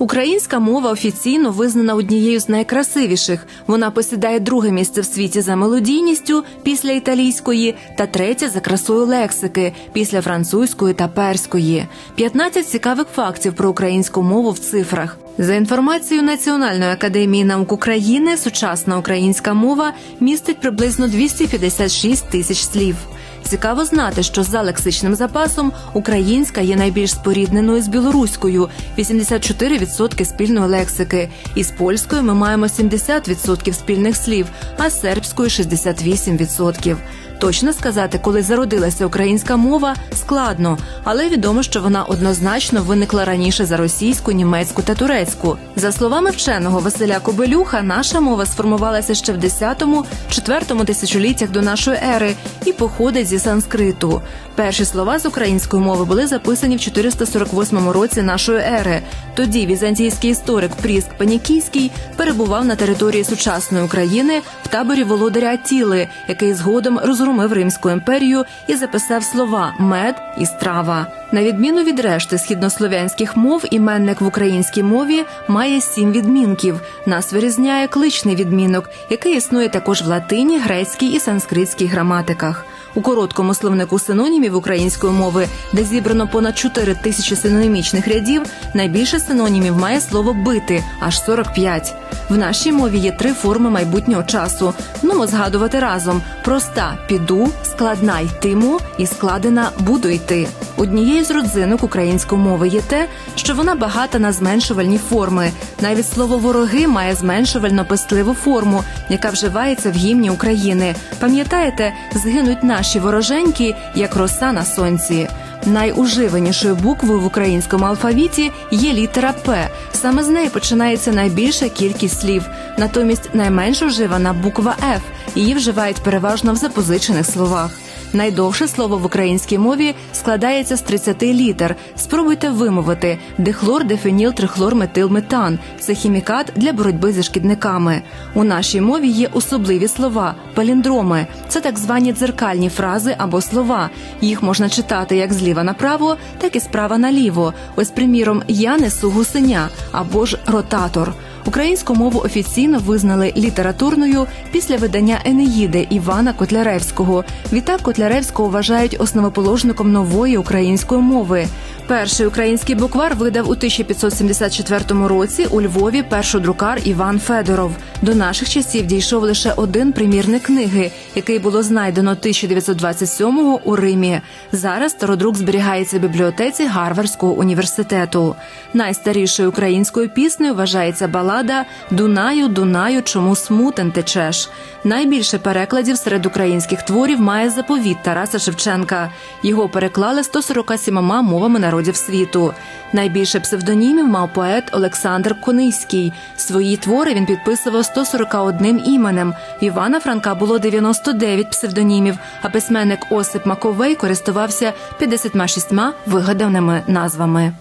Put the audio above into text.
Українська мова офіційно визнана однією з найкрасивіших. Вона посідає друге місце в світі за мелодійністю після італійської та третє за красою лексики після французької та перської. 15 цікавих фактів про українську мову в цифрах. За інформацією Національної академії наук України, сучасна українська мова містить приблизно 256 тисяч слів. Цікаво знати, що за лексичним запасом українська є найбільш спорідненою з білоруською 84% спільної лексики. Із польською ми маємо 70% спільних слів, а з сербською 68%. Точно сказати, коли зародилася українська мова, складно, але відомо, що вона однозначно виникла раніше за російську, німецьку та турецьку. За словами вченого Василя Кобелюха, наша мова сформувалася ще в 10-4 тисячоліттях до нашої ери і походить зі санскриту. Перші слова з української мови були записані в 448 році нашої ери. Тоді візантійський історик Пріск Панікійський перебував на території сучасної України в таборі володаря Атіли, який згодом розгромив Римську імперію і записав слова мед і страва. На відміну від решти східнослов'янських мов, іменник в українській мові має сім відмінків. Нас вирізняє кличний відмінок, який існує також в латині, грецькій і санскритській граматиках. У короткому словнику синонімів української мови, де зібрано понад 4 тисячі синонімічних рядів, найбільше синонімів має слово бити аж 45. В нашій мові є три форми майбутнього часу. Ну, згадувати разом: проста піду, складна йтиму і складена буду йти. Однією з родзинок української мови є те, що вона багата на зменшувальні форми. Навіть слово вороги має зменшувально пестливу форму, яка вживається в гімні України. Пам'ятаєте, згинуть наші вороженьки, як роса на сонці. Найуживанішою буквою в українському алфавіті є літера П. Саме з неї починається найбільша кількість слів. Натомість найменш уживана буква Ф. Її вживають переважно в запозичених словах. Найдовше слово в українській мові складається з 30 літер. Спробуйте вимовити дихлор, дефеніл, трихлор, метил, метан. Це хімікат для боротьби зі шкідниками. У нашій мові є особливі слова паліндроми. Це так звані дзеркальні фрази або слова. Їх можна читати як зліва направо, так і справа наліво. Ось, приміром, я несу гусеня або ж ротатор. Українську мову офіційно визнали літературною після видання Енеїди Івана Котляревського. Відтак Котляревського вважають основоположником нової української мови. Перший український буквар видав у 1574 році у Львові першодрукар Іван Федоров. До наших часів дійшов лише один примірник книги, який було знайдено 1927-го у Римі. Зараз стародрук зберігається в бібліотеці Гарвардського університету. Найстарішою українською піснею вважається балада Дунаю, Дунаю, чому смутен течеш. Найбільше перекладів серед українських творів має заповіт Тараса Шевченка. Його переклали 147 мовами народів світу. Найбільше псевдонімів мав поет Олександр Кониський. Свої твори він підписував 141 іменем. В Івана Франка було 99 псевдонімів, а письменник Осип Маковей користувався 56 вигаданими назвами.